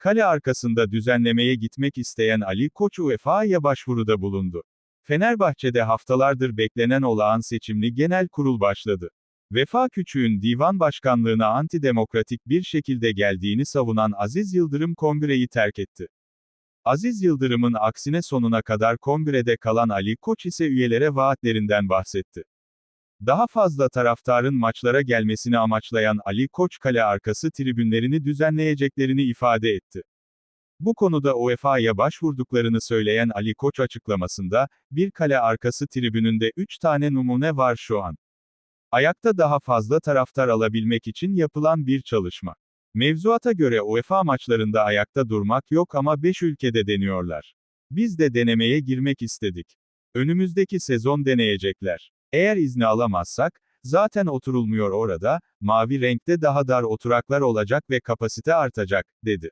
Kale arkasında düzenlemeye gitmek isteyen Ali Koç UEFA'ya başvuruda bulundu. Fenerbahçe'de haftalardır beklenen olağan seçimli genel kurul başladı. Vefa Küçük'ün divan başkanlığına antidemokratik bir şekilde geldiğini savunan Aziz Yıldırım kongreyi terk etti. Aziz Yıldırım'ın aksine sonuna kadar kongrede kalan Ali Koç ise üyelere vaatlerinden bahsetti. Daha fazla taraftarın maçlara gelmesini amaçlayan Ali Koç kale arkası tribünlerini düzenleyeceklerini ifade etti. Bu konuda UEFA'ya başvurduklarını söyleyen Ali Koç açıklamasında, bir kale arkası tribününde 3 tane numune var şu an. Ayakta daha fazla taraftar alabilmek için yapılan bir çalışma. Mevzuata göre UEFA maçlarında ayakta durmak yok ama 5 ülkede deniyorlar. Biz de denemeye girmek istedik. Önümüzdeki sezon deneyecekler. Eğer izni alamazsak, zaten oturulmuyor orada, mavi renkte daha dar oturaklar olacak ve kapasite artacak, dedi.